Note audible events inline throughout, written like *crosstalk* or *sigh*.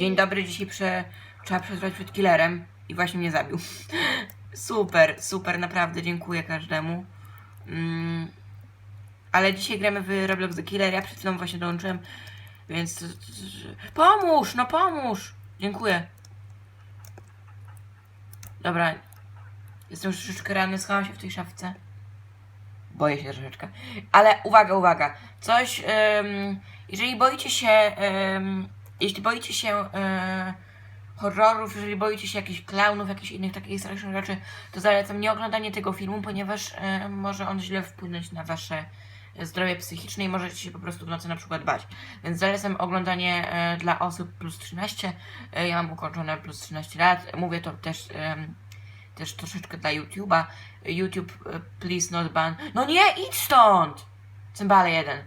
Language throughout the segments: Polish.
Dzień dobry, dzisiaj prze... trzeba przetrwać przed killerem i właśnie mnie zabił. *laughs* super, super, naprawdę dziękuję każdemu. Mm. Ale dzisiaj gramy w Roblox The Killer, ja przed chwilą właśnie dołączyłem, więc... Pomóż, no pomóż! Dziękuję. Dobra. Jestem już troszeczkę ranny, schowam się w tej szafce. Boję się troszeczkę. Ale uwaga, uwaga. Coś, em, jeżeli boicie się, em, jeśli boicie się e, horrorów, jeżeli boicie się jakichś klaunów, jakichś innych takich strasznych rzeczy, to zalecam nie oglądanie tego filmu, ponieważ e, może on źle wpłynąć na wasze zdrowie psychiczne i możecie się po prostu w nocy na przykład bać. Więc zalecam oglądanie e, dla osób plus 13. E, ja mam ukończone plus 13 lat. Mówię to też, em, też troszeczkę dla YouTube'a. YouTube, e, please not ban. No nie, idź stąd! Cymbale jeden.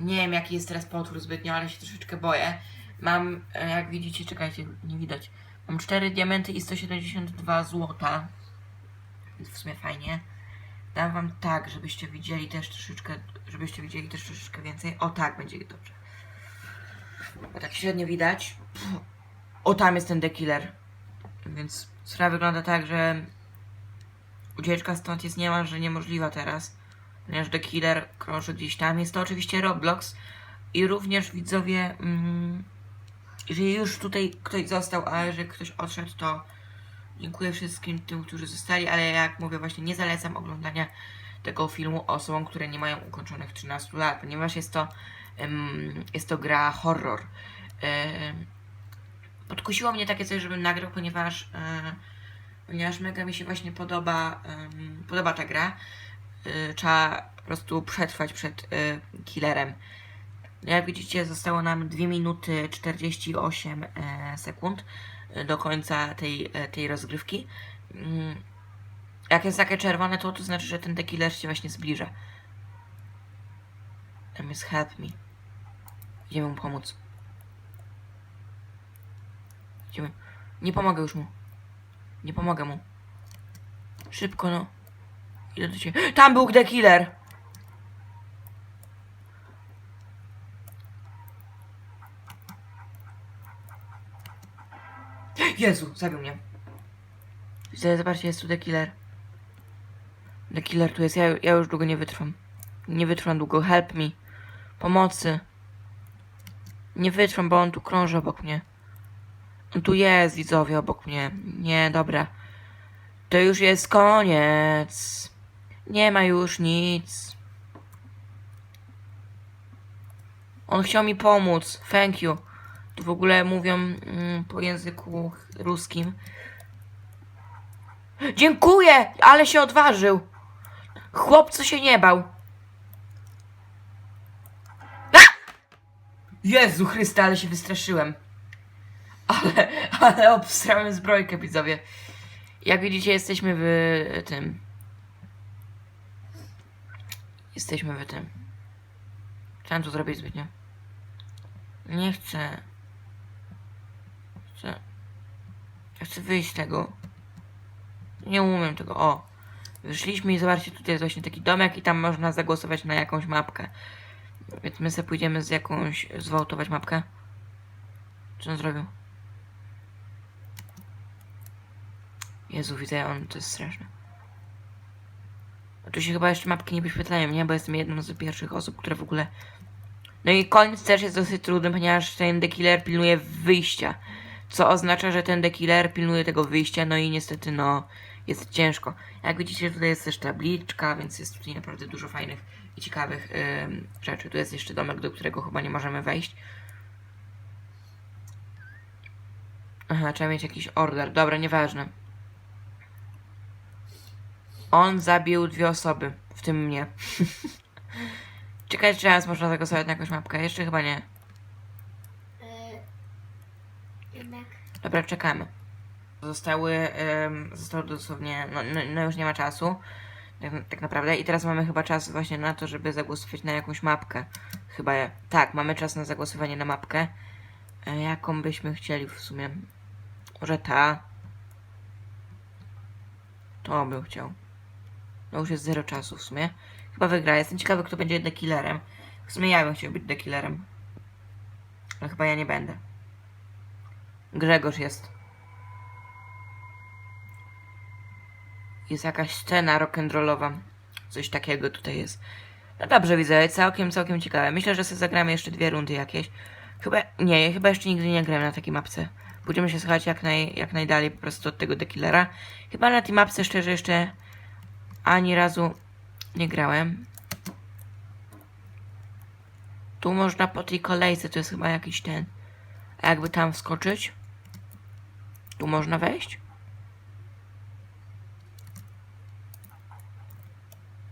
Nie wiem jaki jest teraz potwór zbytnio, ale się troszeczkę boję. Mam, e, jak widzicie, czekajcie, nie widać. Mam 4 diamenty i 172 złota. Więc w sumie fajnie. Dam wam tak, żebyście widzieli też troszeczkę, żebyście widzieli też troszeczkę więcej. O tak, będzie dobrze. Bo tak średnio widać. O, tam jest ten dekiller. Więc sprawa wygląda tak, że ucieczka stąd jest niemalże niemożliwa teraz. Ponieważ The Killer krąży gdzieś tam. Jest to oczywiście Roblox. I również widzowie, mm, jeżeli już tutaj ktoś został, a jeżeli ktoś odszedł, to dziękuję wszystkim tym, którzy zostali, ale jak mówię, właśnie nie zalecam oglądania tego filmu osobom, które nie mają ukończonych 13 lat, ponieważ jest to, em, jest to gra horror. Em, podkusiło mnie takie coś, żebym nagrał, ponieważ, e, ponieważ mega mi się właśnie podoba, em, podoba ta gra. E, trzeba po prostu przetrwać przed e, killerem. Jak widzicie, zostało nam 2 minuty 48 e, sekund e, do końca tej, e, tej rozgrywki. Mm, Jak jest takie czerwone, to to znaczy, że ten dekiller się właśnie zbliża. Tam jest help me. Idziemy mu pomóc. Idziemy. Nie pomogę już mu. Nie pomogę mu. Szybko, no. Ciebie. Tam był The Killer! Jezu, zabił mnie. Zobaczcie, jest tu The Killer. The Killer tu jest, ja, ja już długo nie wytrwam. Nie wytrwam długo, help me. Pomocy. Nie wytrwam, bo on tu krąży obok mnie. On tu jest, widzowie, obok mnie. Nie, dobra. To już jest koniec. Nie ma już nic. On chciał mi pomóc. Thank you. Tu w ogóle mówią mm, po języku ruskim. Dziękuję, ale się odważył. Chłopcu się nie bał. A! Jezu Chryste, ale się wystraszyłem. Ale, ale obstrałem zbrojkę, widzowie. Jak widzicie, jesteśmy w tym. Jesteśmy w tym. Chciałem to zrobić zbytnio. Nie chcę. Chcę. Chcę wyjść z tego. Nie umiem tego. O. Wyszliśmy i zobaczcie, tutaj jest właśnie taki domek i tam można zagłosować na jakąś mapkę. Więc my sobie pójdziemy z jakąś, zwałtować mapkę. Co on zrobił? Jezu, widzę, on to jest straszne. Tu się chyba jeszcze mapki nie wyświetlają, nie? Bo jestem jedną z pierwszych osób, które w ogóle... No i koniec też jest dosyć trudny, ponieważ ten The Killer pilnuje wyjścia. Co oznacza, że ten The Killer pilnuje tego wyjścia, no i niestety, no, jest ciężko. Jak widzicie, tutaj jest też tabliczka, więc jest tutaj naprawdę dużo fajnych i ciekawych ym, rzeczy. Tu jest jeszcze domek, do którego chyba nie możemy wejść. Aha, trzeba mieć jakiś order. Dobra, nieważne. On zabił dwie osoby, w tym mnie. *laughs* Ciekawe, czy raz można zagłosować na jakąś mapkę. Jeszcze chyba nie. E, jednak Dobra, czekamy. Zostały, em, zostało dosłownie, no, no, no już nie ma czasu, tak, tak naprawdę. I teraz mamy chyba czas właśnie na to, żeby zagłosować na jakąś mapkę. Chyba, tak, mamy czas na zagłosowanie na mapkę. E, jaką byśmy chcieli w sumie? Może ta? To bym chciał. No już jest zero czasu w sumie. Chyba wygra. Jestem ciekawy, kto będzie jednak killerem. W sumie ja bym chciał być dekillerem. Ale chyba ja nie będę. Grzegorz jest. Jest jakaś scena rock'n'rollowa. Coś takiego tutaj jest. No dobrze, widzę, całkiem, całkiem ciekawe. Myślę, że sobie zagramy jeszcze dwie rundy jakieś. Chyba, nie, chyba jeszcze nigdy nie grałem na takiej mapce. Będziemy się słuchać jak, naj, jak najdalej po prostu od tego dekillera. Chyba na tej mapce szczerze jeszcze ani razu nie grałem. Tu można po tej kolejce, to jest chyba jakiś ten. A jakby tam wskoczyć? Tu można wejść?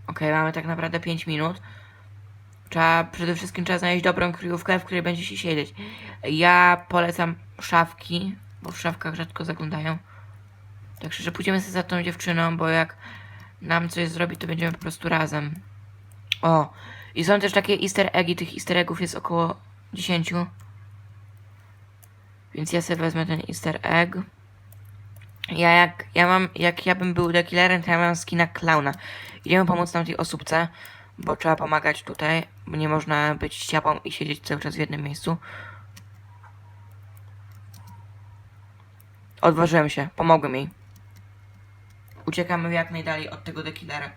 Okej, mamy tak naprawdę 5 minut. Trzeba, przede wszystkim trzeba znaleźć dobrą kryjówkę, w której będzie się siedzieć. Ja polecam szafki, bo w szafkach rzadko zaglądają. Tak szczerze, pójdziemy sobie za tą dziewczyną, bo jak nam coś zrobi, to będziemy po prostu razem. O, i są też takie easter eggi, tych easter eggów jest około 10. Więc ja sobie wezmę ten easter egg. Ja jak, ja mam, jak ja bym był dekillerem, to ja mam skina klauna. Idziemy pomóc tamtej osóbce, bo trzeba pomagać tutaj, bo nie można być ściapą i siedzieć cały czas w jednym miejscu. Odważyłem się, pomogłem jej. Uciekamy jak najdalej od tego dekillera.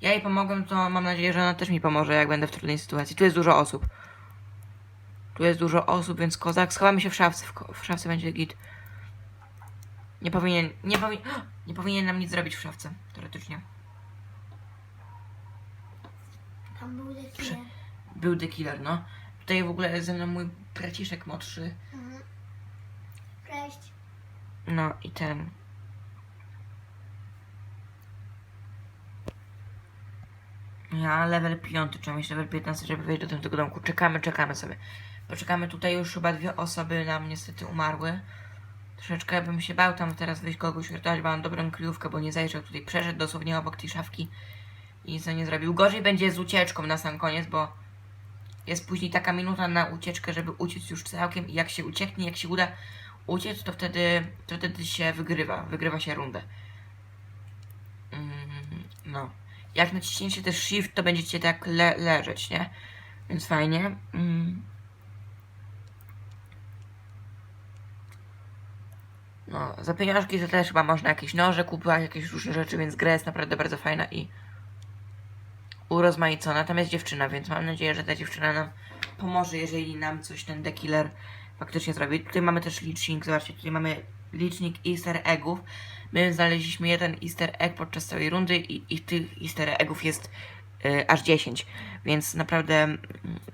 Ja jej pomogłem, to mam nadzieję, że ona też mi pomoże, jak będę w trudnej sytuacji. Tu jest dużo osób. Tu jest dużo osób, więc kozak. Schowamy się w szafce. W, w szafce będzie git. Nie powinien, nie powinien, *gasps* nie powinien nam nic zrobić w szafce, teoretycznie. Tam był taki. Był The Killer, no. Tutaj w ogóle ze mną mój braciszek młodszy. Mhm. Cześć. No i ten. Ja level 5, trzeba mieć level 15, żeby wejść do tego domku. Czekamy, czekamy sobie. Poczekamy tutaj już chyba dwie osoby nam niestety umarły. Troszeczkę bym się bał tam teraz wyjść kogoś uratować, bo mam dobrą kryjówkę, bo nie zajrzał tutaj. Przeszedł dosłownie obok tej szafki i nic nie zrobił. Gorzej będzie z ucieczką na sam koniec, bo jest później taka minuta na ucieczkę, żeby uciec już całkiem i jak się ucieknie, jak się uda uciec, to wtedy, to wtedy się wygrywa, wygrywa się rundę. Mm, no. Jak naciśniecie też shift, to będziecie tak le leżeć, nie? Więc fajnie. Mm. No, za pieniążki to też chyba można jakieś noże kupować, jakieś różne rzeczy, więc gra jest naprawdę bardzo fajna i urozmaicona. Tam jest dziewczyna, więc mam nadzieję, że ta dziewczyna nam pomoże, jeżeli nam coś ten dekiller faktycznie zrobi. Tutaj mamy też licznik, zobaczcie, tutaj mamy licznik easter eggów. My znaleźliśmy jeden easter egg podczas całej rundy i, i tych easter eggów jest y, aż 10, więc naprawdę mm,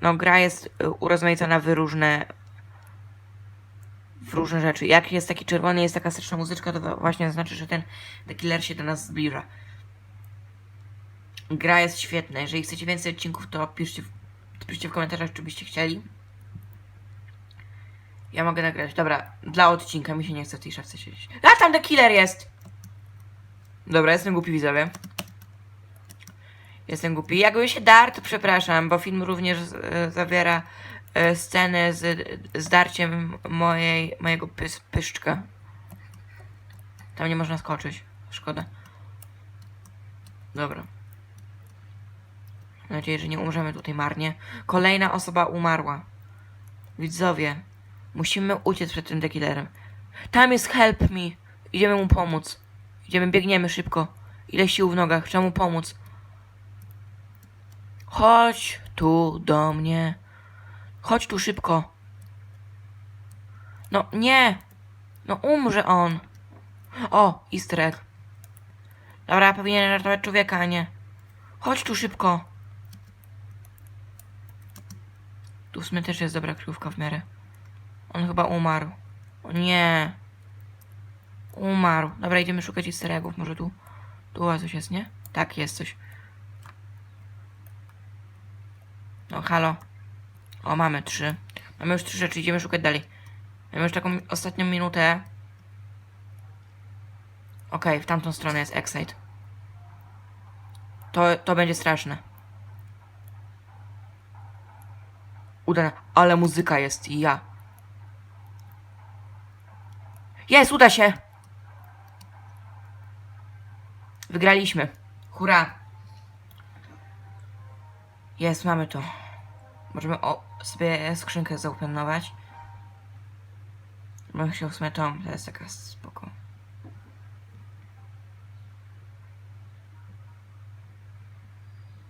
no gra jest y, urozmaicona w różne w różne rzeczy. Jak jest taki czerwony, jest taka straszna muzyczka, to właśnie znaczy, że ten The Killer się do nas zbliża. Gra jest świetna. Jeżeli chcecie więcej odcinków, to piszcie w, piszcie w komentarzach, czy byście chcieli. Ja mogę nagrać. Dobra, dla odcinka mi się nie chce w tej szafce siedzieć. A tam The Killer jest! Dobra, jestem głupi widzowie. Jestem głupi. Jakby się dar, to przepraszam, bo film również e, zawiera e, scenę z zdarciem mojej, mojego pys, pyszczka. Tam nie można skoczyć. Szkoda. Dobra. Mam nadzieję, że nie umrzemy tutaj marnie. Kolejna osoba umarła. Widzowie, musimy uciec przed tym dekillerem. Tam jest help me. Idziemy mu pomóc. Idziemy, biegniemy szybko. Ile sił w nogach, trzeba mu pomóc. Chodź tu do mnie. Chodź tu szybko. No nie. No umrze on. O, easter egg. Dobra, powinien ratować człowieka, a nie. Chodź tu szybko. Tu w sumie też jest dobra kryjówka w miarę. On chyba umarł. O nie. Umarł. Dobra, idziemy szukać easter eggów. Może tu. Tu coś jest, nie? Tak, jest coś. No, halo. O, mamy trzy. Mamy już trzy rzeczy, idziemy szukać dalej. Mamy już taką ostatnią minutę. Okej, w tamtą stronę jest Excite. To, to będzie straszne. Uda, ale muzyka jest i ja. Jest, uda się! Wygraliśmy. Hurra! Jest, mamy to. Możemy o, sobie skrzynkę zaopanować. Bym chciał w tą, to jest taka spoko.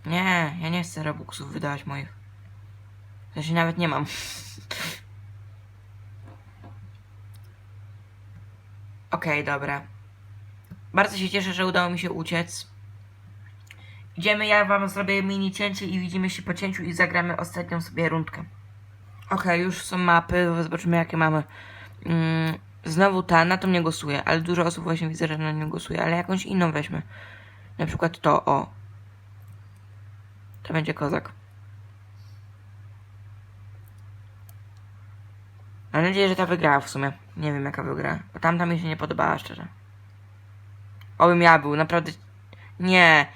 Nie, ja nie chcę Robuxów wydawać moich. W sensie nawet nie mam. *laughs* Okej, dobra. Bardzo się cieszę, że udało mi się uciec. Idziemy, ja wam zrobię mini cięcie i widzimy się po cięciu i zagramy ostatnią sobie rundkę. Okej, już są mapy, zobaczymy jakie mamy. Mm, znowu ta, na to mnie głosuje, ale dużo osób właśnie widzę, że na nią głosuje, ale jakąś inną weźmy. Na przykład to, o. To będzie kozak. Mam nadzieję, że ta wygrała w sumie. Nie wiem jaka wygra, bo tamta mi się nie podobała szczerze. Obym ja był, naprawdę. Nie.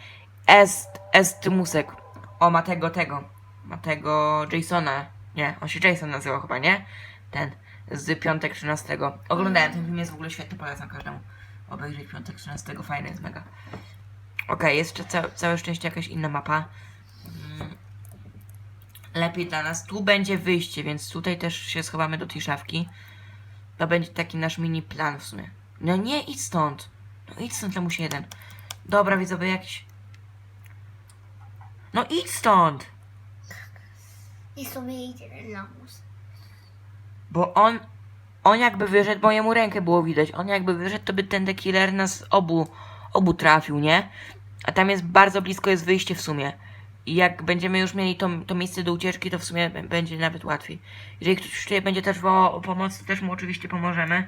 Est, est Musek. O, ma tego, tego. Ma tego Jasona. Nie, on się Jason nazywał chyba, nie? Ten. Z piątek 13. Oglądałem, ten film jest w ogóle świetny, polecam każdemu. Obejrzeć piątek 13, fajny jest mega. Okej, jest jeszcze ca całe szczęście jakaś inna mapa. Mm. Lepiej dla nas. Tu będzie wyjście, więc tutaj też się schowamy do tej szafki. To będzie taki nasz mini plan w sumie. No nie, idź stąd. No idź stąd, Lemuś jeden. Dobra, widzowie, jakiś... No idź stąd! I sobie idzie ten lamus. Bo on... On jakby wyszedł, bo jemu rękę było widać. On jakby wyszedł, to by ten The Killer nas obu... Obu trafił, nie? A tam jest bardzo blisko jest wyjście w sumie. Jak będziemy już mieli to, to miejsce do ucieczki, to w sumie będzie nawet łatwiej. Jeżeli ktoś tutaj będzie też wołał o pomoc, to też mu oczywiście pomożemy.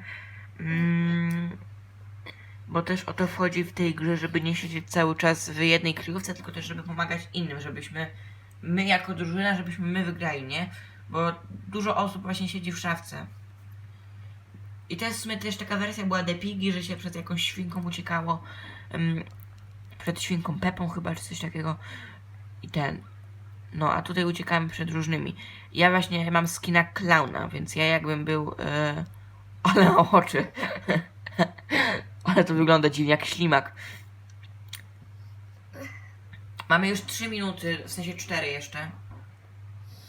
Mm, bo też o to wchodzi w tej grze, żeby nie siedzieć cały czas w jednej kryjówce, tylko też żeby pomagać innym, żebyśmy my jako drużyna, żebyśmy my wygrali, nie? Bo dużo osób właśnie siedzi w szafce. I to jest w sumie też taka wersja była Depigi, że się przed jakąś świnką uciekało. Ym, przed świnką Pepą chyba, czy coś takiego. Ten. No, a tutaj uciekamy przed różnymi. Ja właśnie mam skina klauna, więc ja jakbym był... Yy... Ale oczy. *laughs* Ale to wygląda dziwnie, jak ślimak. Mamy już 3 minuty, w sensie 4 jeszcze.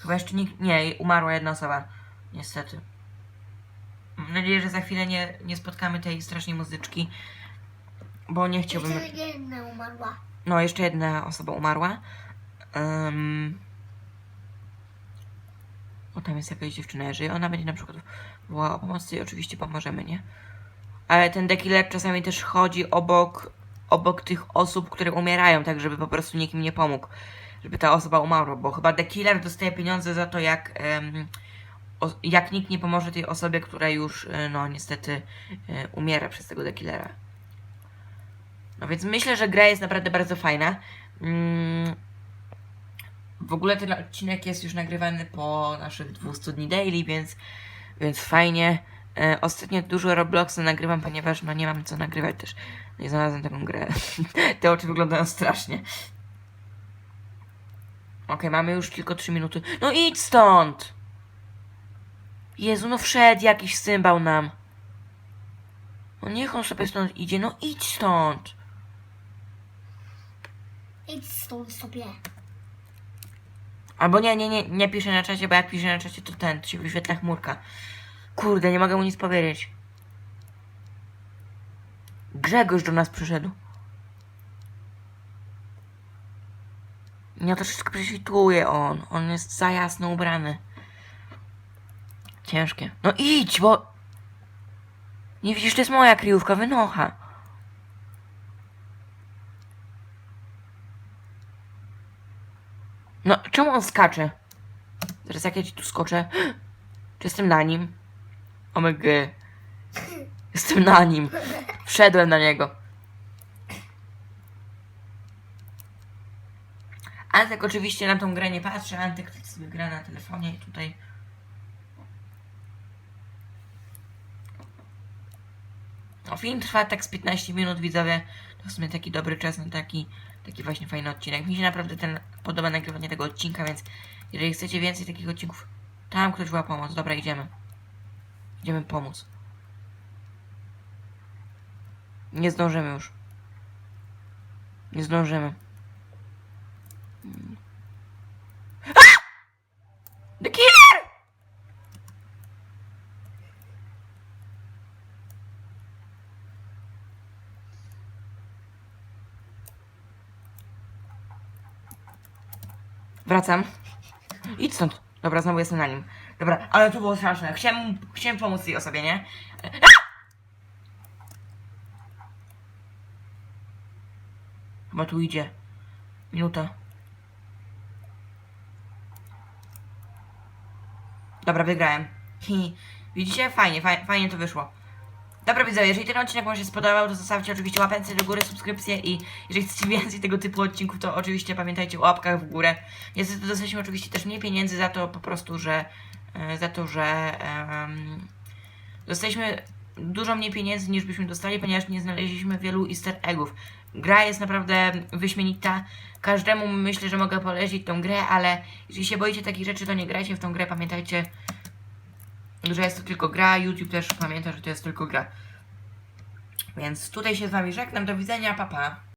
Chyba jeszcze nikt... Nie, umarła jedna osoba. Niestety. Mam nadzieję, że za chwilę nie, nie spotkamy tej strasznej muzyczki. Bo nie chciałbym... Jeszcze jedna umarła. No, jeszcze jedna osoba umarła. Um... O, tam jest jakaś dziewczyna, jeżeli ona będzie na przykład wołała o pomoc, to oczywiście pomożemy, nie? Ale ten dekiller czasami też chodzi obok, obok tych osób, które umierają, tak żeby po prostu nikt im nie pomógł. Żeby ta osoba umarła, bo chyba dekiller dostaje pieniądze za to, jak, em, o, jak nikt nie pomoże tej osobie, która już, e, no niestety, e, umiera przez tego dekillera. No więc myślę, że gra jest naprawdę bardzo fajna. Mm. W ogóle ten odcinek jest już nagrywany po naszych 200 dni daily, więc, więc fajnie. E, ostatnio dużo Robloxa nagrywam, ponieważ no nie mam co nagrywać też. Nie znalazłem taką grę. *laughs* Te oczy wyglądają strasznie. Okej, mamy już tylko 3 minuty. No idź stąd! Jezu, no wszedł jakiś symbał nam. No niech on sobie stąd idzie, no idź stąd. Idź stąd sobie. Albo nie, nie, nie, nie piszę na czacie, bo jak piszę na czacie, to ten, to się wyświetla chmurka. Kurde, nie mogę mu nic powiedzieć. Grzegorz do nas przyszedł. Ja troszeczkę prześwituje on. On jest za jasno ubrany. Ciężkie. No idź, bo... Nie widzisz, to jest moja kryjówka, wynocha. No, czemu on skacze? Zaraz jak ja ci tu skoczę. Czy jestem na nim? Omg. Jestem na nim. Wszedłem na niego. Antek oczywiście na tą grę nie patrzy. Antek sobie gra na telefonie i tutaj. No, film trwa tak z 15 minut, widzowie. To w sumie taki dobry czas na taki, taki właśnie fajny odcinek. Mi się naprawdę ten podoba nagrywanie tego odcinka, więc jeżeli chcecie więcej takich odcinków, tam ktoś była pomoc. Dobra, idziemy. Idziemy pomóc. Nie zdążymy już. Nie zdążymy. The killer! Wracam. Idź stąd. Dobra, znowu jestem na nim. Dobra, ale to było straszne. Chciałem, chciałem pomóc tej osobie, nie? Chyba tu idzie. Minuta. Dobra, wygrałem. Widzicie? Fajnie, fajnie, fajnie to wyszło. Dobra widzowie, jeżeli ten odcinek Wam się spodobał, to zostawcie oczywiście łapęce do góry, subskrypcję i jeżeli chcecie więcej tego typu odcinków, to oczywiście pamiętajcie o łapkach w górę. Niestety dostaliśmy oczywiście też mniej pieniędzy za to po prostu, że e, za to, że em, dostaliśmy dużo mniej pieniędzy niż byśmy dostali, ponieważ nie znaleźliśmy wielu easter eggów. Gra jest naprawdę wyśmienita. Każdemu myślę, że mogę polecić tą grę, ale jeżeli się boicie takich rzeczy, to nie grajcie w tą grę. Pamiętajcie, że jest to tylko gra. YouTube też pamięta, że to jest tylko gra. Więc tutaj się z Wami żegnam. Do widzenia. Pa, pa.